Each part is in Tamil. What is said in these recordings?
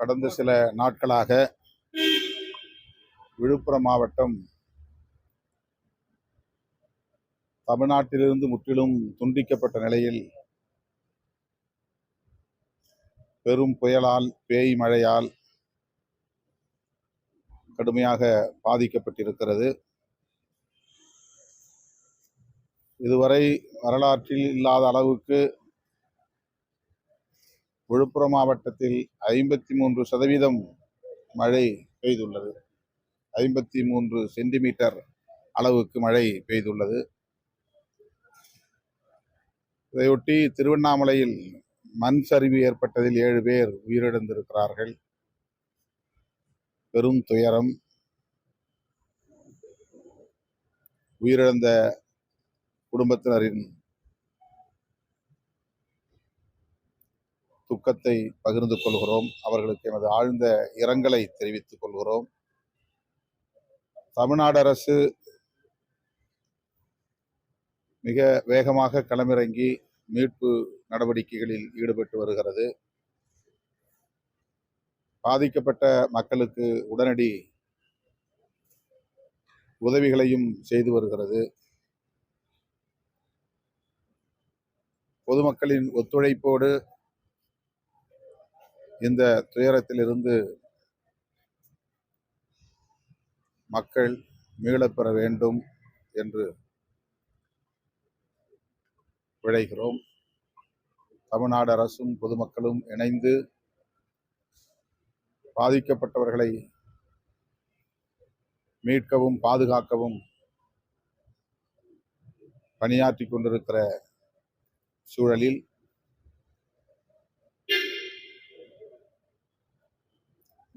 கடந்த சில நாட்களாக விழுப்புரம் மாவட்டம் தமிழ்நாட்டிலிருந்து முற்றிலும் துண்டிக்கப்பட்ட நிலையில் பெரும் புயலால் பேய் மழையால் கடுமையாக பாதிக்கப்பட்டிருக்கிறது. இதுவரை வரலாற்றில் இல்லாத அளவுக்கு விழுப்புரம் மாவட்டத்தில் ஐம்பத்தி மூன்று சதவீதம் மழை பெய்துள்ளது. ஐம்பத்தி மூன்று சென்டிமீட்டர் அளவுக்கு மழை பெய்துள்ளது. இதையொட்டி திருவண்ணாமலையில் மண் சரிவு ஏற்பட்டதில் ஏழு பேர் உயிரிழந்திருக்கிறார்கள். பெரும் துயரம். உயிரிழந்த குடும்பத்தினரின் துக்கத்தை பகிர்ந்து கொள்கிறோம். அவர்களுக்கு எனது ஆழ்ந்த இரங்கலை தெரிவித்துக் கொள்கிறோம். தமிழ்நாடு அரசு மிக வேகமாக களமிறங்கி மீட்பு நடவடிக்கைகளில் ஈடுபட்டு வருகிறது. பாதிக்கப்பட்ட மக்களுக்கு உடனடி உதவிகளையும் செய்து வருகிறது. பொதுமக்களின் ஒத்துழைப்போடு இந்த துயரத்திலிருந்து மக்கள் மீளப்பெற வேண்டும் என்று விழைகிறோம். தமிழ்நாடு அரசும் பொதுமக்களும் இணைந்து பாதிக்கப்பட்டவர்களை மீட்கவும் பாதுகாக்கவும் பணியாற்றி கொண்டிருக்கிற சூழலில்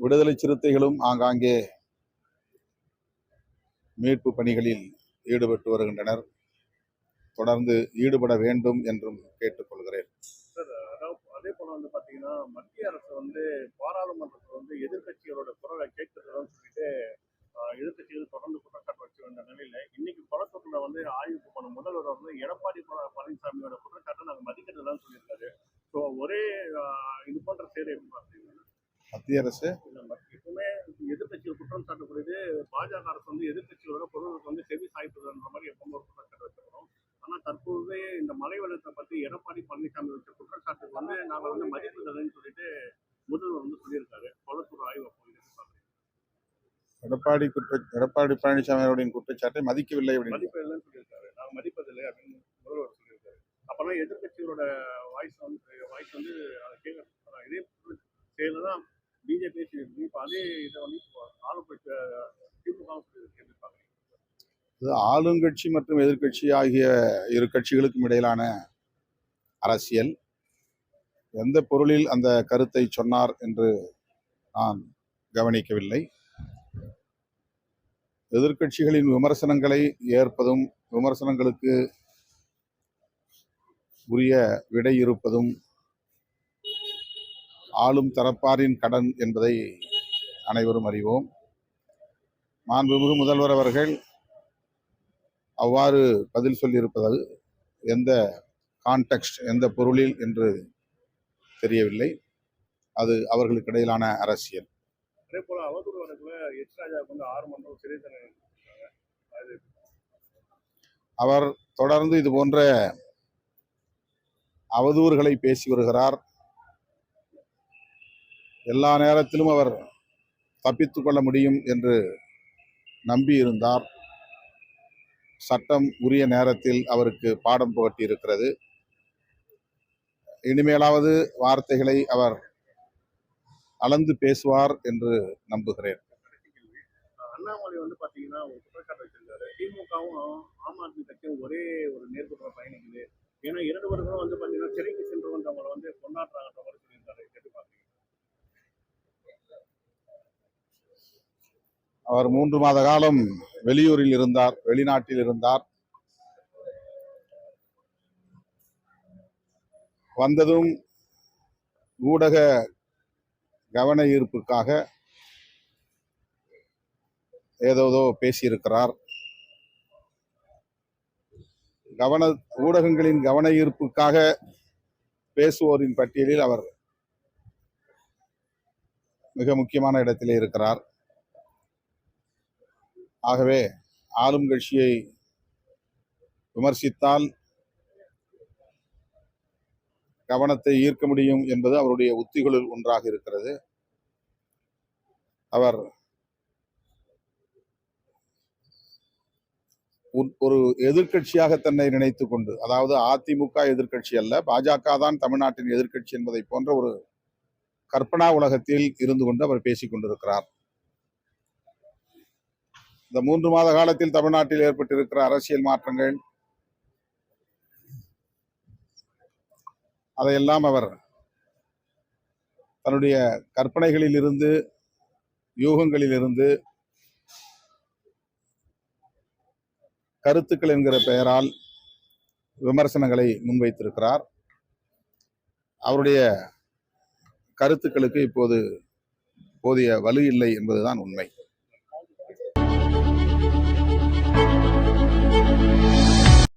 விடுதலை சிறுத்தைகளும் ஆங்காங்கே மீட்பு பணிகளில் ஈடுபட்டு வருகின்றனர். தொடர்ந்து ஈடுபட வேண்டும் என்றும் கேட்டுக்கொள்கிறேன். அதே போல வந்து பாத்தீங்கன்னா மத்திய அரசு வந்து பாராளுமன்றத்தில் வந்து எதிர்க்கட்சிகளோட குரலை கேட்கிறதுன்னு சொல்லிட்டு ஆஹ், எதிர்க்கட்சிகள் தொடர்ந்து குற்றச்சாட்டு வச்சு வந்த நிலையில இன்னைக்கு குளத்தூர்ல வந்து ஆய்வுக்கு போன முதல்வர் வந்து எடப்பாடி பழ- பழனிசாமியோட குற்றச்சாட்டை நாங்க மதிக்கிறதுலாம் சொல்லியிருக்காரு. ஸோ ஒரே இது போன்ற செயலை எப்படி பார்த்தீங்கன்னா மத்திய அரசு பாஜக அரசு வந்து எதிர்க்கட்சிகளோட பொருளுக்கு வந்து செவி சாய்ப்பதுன்ற மாதிரி எப்பவும் ஒரு குற்றச்சாட்டு வச்சிருக்கோம் ஆனா தற்போது இந்த மழை வெள்ளத்தை பத்தி எடப்பாடி பழனிசாமி வச்ச குற்றச்சாட்டுக்கு வந்து நாங்க வந்து மதிப்பதில்லைன்னு சொல்லிட்டு முதல்வர் வந்து சொல்லியிருக்காரு. கொளத்தூர் ஆய்வு போய் எடப்பாடி குற்ற எடப்பாடி பழனிசாமி அவர்களின் குற்றச்சாட்டை மதிக்கவில்லை அப்படின்னு. மதிப்பதில்லைன்னு சொல்லியிருக்காரு. நாங்க மதிப்பதில்லை அப்படின்னு முதல்வர் சொல்லியிருக்காரு. அப்பெல்லாம் எதிர்க்கட்சிகளோட வாய்ஸ் வந்து வாய்ஸ் வந்து அதை கேட்க இதே செயல தான் பிஜேபி சொல்லியிருக்கு இப்போ அதே இதை வந்து இப்போ ஆளுப்பட்ச திமுக கேட்டிருப்பாங்க இது ஆளுங்கட்சி மற்றும் எதிர்க்கட்சி ஆகிய இரு கட்சிகளுக்கும் இடையிலான அரசியல். எந்த பொருளில் அந்த கருத்தை சொன்னார் என்று நான் கவனிக்கவில்லை. எதிர்க்கட்சிகளின் விமர்சனங்களை ஏற்பதும் விமர்சனங்களுக்கு உரிய விடை இருப்பதும் ஆளும் தரப்பாரின் கடன் என்பதை அனைவரும் அறிவோம். மாண்புமிகு முதல்வர் அவர்கள் அவ்வாறு பதில் சொல்லியிருப்பது எந்த கான்டெக்ஸ்ட் எந்த பொருளில் என்று தெரியவில்லை. அது அவர்களுக்கு இடையிலான அரசியல். அதே போல அவதூறு வழக்குல எச் ராஜாவுக்கு வந்து ஆறு மண்டலம் சிறை தண்டனை அவர் தொடர்ந்து இது போன்ற அவதூறுகளை பேசி வருகிறார். எல்லா நேரத்திலும் அவர் தப்பித்துக் கொள்ள முடியும் என்று நம்பி இருந்தார் சட்டம் உரிய நேரத்தில் அவருக்கு பாடம் புகட்டி இருக்கிறது இனிமேலாவது வார்த்தைகளை அவர் அளந்து பேசுவார் என்று நம்புகிறேன். அண்ணாமலை வந்து பாத்தீங்கன்னா ஒரு குற்றச்சாட்டு வச்சிருக்காரு. திமுகவும் ஆம் ஆத்மி கட்சியும் ஒரே ஒரு நேர்கொண்ட பயணிக்குது. ஏன்னா இரண்டு பேருக்கும் வந்து பாத்தீங்கன்னா சிறைக்கு சென்று வந்தவங்களை வந்து கொண்டாடுறாங்கன்ற மாதிரி எப்படி பாத்தீங்க அவர் மூன்று மாத காலம் வெளியூரில் இருந்தார் வெளிநாட்டில் இருந்தார். வந்ததும் ஊடக கவன ஈர்ப்புக்காக ஏதோதோ பேசியிருக்கிறார். கவன ஊடகங்களின் கவன ஈர்ப்புக்காக பேசுவோரின் பட்டியலில் அவர் மிக முக்கியமான இடத்திலே இருக்கிறார். ஆகவே ஆளும் கட்சியை விமர்சித்தால் கவனத்தை ஈர்க்க முடியும் என்பது அவருடைய உத்திகளுள் ஒன்றாக இருக்கிறது. அவர் ஒரு- ஒரு எதிர்க்கட்சியாக தன்னை நினைத்து கொண்டு அதாவது அதிமுக எதிர்க்கட்சி அல்ல பாஜக தான் தமிழ்நாட்டின் எதிர்கட்சி என்பதை போன்ற ஒரு கற்பனா உலகத்தில் இருந்து கொண்டு அவர் பேசிக் கொண்டிருக்கிறார். இந்த மூன்று மாத காலத்தில் தமிழ்நாட்டில் ஏற்பட்டிருக்கிற அரசியல் மாற்றங்கள் அதையெல்லாம் அவர் தன்னுடைய கற்பனைகளில் இருந்து இருந்து கருத்துக்கள் என்கிற பெயரால் விமர்சனங்களை முன்வைத்திருக்கிறார். அவருடைய கருத்துக்களுக்கு இப்போது போதிய வலு இல்லை என்பதுதான் உண்மை.